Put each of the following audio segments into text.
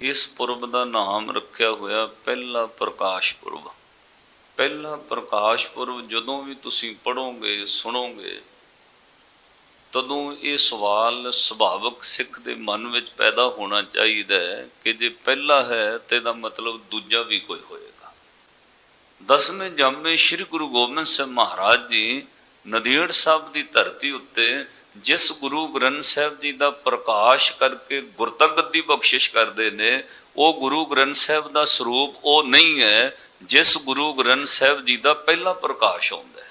ਇਸ ਪੁਰਬ ਦਾ ਨਾਮ ਰੱਖਿਆ ਹੋਇਆ ਪਹਿਲਾ ਪ੍ਰਕਾਸ਼ ਪੁਰਬ। ਪਹਿਲਾ ਪ੍ਰਕਾਸ਼ ਪੁਰਬ ਜਦੋਂ ਵੀ ਤੁਸੀਂ ਪੜੋਗੇ ਸੁਣੋਗੇ, ਤਦੋਂ ਇਹ ਸਵਾਲ ਸੁਭਾਵਕ ਸਿੱਖ ਦੇ ਮਨ ਵਿੱਚ ਪੈਦਾ ਹੋਣਾ ਚਾਹੀਦਾ ਹੈ ਕਿ ਜੇ ਪਹਿਲਾ ਹੈ ਤੇ ਦਾ ਮਤਲਬ ਦੂਜਾ ਵੀ ਕੋਈ ਹੋਏਗਾ। ਦਸਵੇਂ ਜੰਮੇ ਸ੍ਰੀ ਗੁਰੂ ਗੋਬਿੰਦ ਸਿੰਘ ਮਹਾਰਾਜ ਜੀ ਨਦੇੜ ਸਾਹਿਬ ਦੀ ਧਰਤੀ ਉੱਤੇ ਜਿਸ ਗੁਰੂ ਗ੍ਰੰਥ ਸਾਹਿਬ ਜੀ ਦਾ ਪ੍ਰਕਾਸ਼ ਕਰਕੇ ਗੁਰਤਾ ਗੱਦੀ ਬਖਸ਼ਿਸ਼ ਕਰਦੇ ਨੇ, ਉਹ ਗੁਰੂ ਗ੍ਰੰਥ ਸਾਹਿਬ ਦਾ ਸਰੂਪ ਉਹ ਨਹੀਂ ਹੈ, ਜਿਸ ਗੁਰੂ ਗ੍ਰੰਥ ਸਾਹਿਬ ਜੀ ਦਾ ਪਹਿਲਾ ਪ੍ਰਕਾਸ਼ ਹੁੰਦਾ ਹੈ।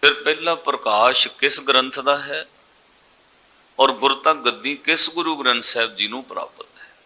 ਫਿਰ ਪਹਿਲਾ ਪ੍ਰਕਾਸ਼ ਕਿਸ ਗ੍ਰੰਥ ਦਾ ਹੈ? ਔਰ ਗੁਰਤਾ ਗੱਦੀ ਕਿਸ ਗੁਰੂ ਗ੍ਰੰਥ ਸਾਹਿਬ ਜੀ ਨੂੰ ਪ੍ਰਾਪਤ ਹੈ?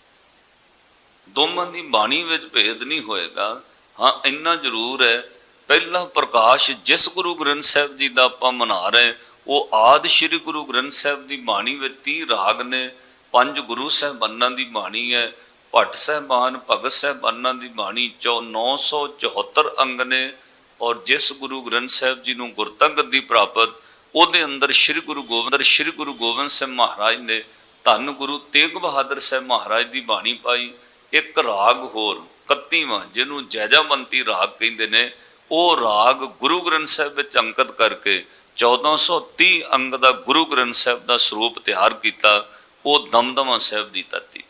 ਦੋਵਾਂ ਦੀ ਬਾਣੀ ਵਿੱਚ ਭੇਦ ਨਹੀਂ ਹੋਏਗਾ। ਹਾਂ, ਇੰਨਾ ਜ਼ਰੂਰ ਹੈ, ਪਹਿਲਾ ਪ੍ਰਕਾਸ਼ ਜਿਸ ਗੁਰੂ ਗ੍ਰੰਥ ਸਾਹਿਬ ਜੀ ਦਾ ਆਪਾਂ ਮਨਾ ਰਹੇ ਉਹ ਆਦ ਸ੍ਰੀ ਗੁਰੂ ਗ੍ਰੰਥ ਸਾਹਿਬ ਦੀ ਬਾਣੀ ਵਿੱਚ 30 ਰਾਗ ਨੇ ਪੰਜ ਗੁਰੂ ਸਾਹਿਬਾਨਾਂ ਦੀ ਬਾਣੀ ਹੈ, ਭੱਟ ਸਾਹਿਬਾਨ, ਭਗਤ ਸਾਹਿਬਾਨਾਂ ਦੀ ਬਾਣੀ, ਚੌ 974 ਅੰਗ ਨੇ ਔਰ ਜਿਸ ਗੁਰੂ ਗ੍ਰੰਥ ਸਾਹਿਬ ਜੀ ਨੂੰ ਗੁਰਤਾ ਗੱਦੀ ਪ੍ਰਾਪਤ, ਉਹਦੇ ਅੰਦਰ ਸ੍ਰੀ ਗੁਰੂ ਗੋਬਿੰਦ, ਸ੍ਰੀ ਗੁਰੂ ਗੋਬਿੰਦ ਸਿੰਘ ਮਹਾਰਾਜ ਨੇ ਧੰਨ ਗੁਰੂ ਤੇਗ ਬਹਾਦਰ ਸਾਹਿਬ ਮਹਾਰਾਜ ਦੀ ਬਾਣੀ ਪਾਈ। ਇੱਕ ਰਾਗ ਹੋਰ 31ਵਾਂ ਜਿਹਨੂੰ ਜੈਜਾਮੰਤੀ ਰਾਗ ਕਹਿੰਦੇ ਨੇ, ਉਹ ਰਾਗ ਗੁਰੂ ਗ੍ਰੰਥ ਸਾਹਿਬ ਵਿੱਚ ਅੰਕਿਤ ਕਰਕੇ 1430 ਅੰਗ ਦਾ ਗੁਰੂ ਗ੍ਰੰਥ ਸਾਹਿਬ ਦਾ ਸਰੂਪ ਤਿਆਰ ਕੀਤਾ, ਉਹ ਦਮਦਮਾ ਸਾਹਿਬ ਦੀ ਧਰਤੀ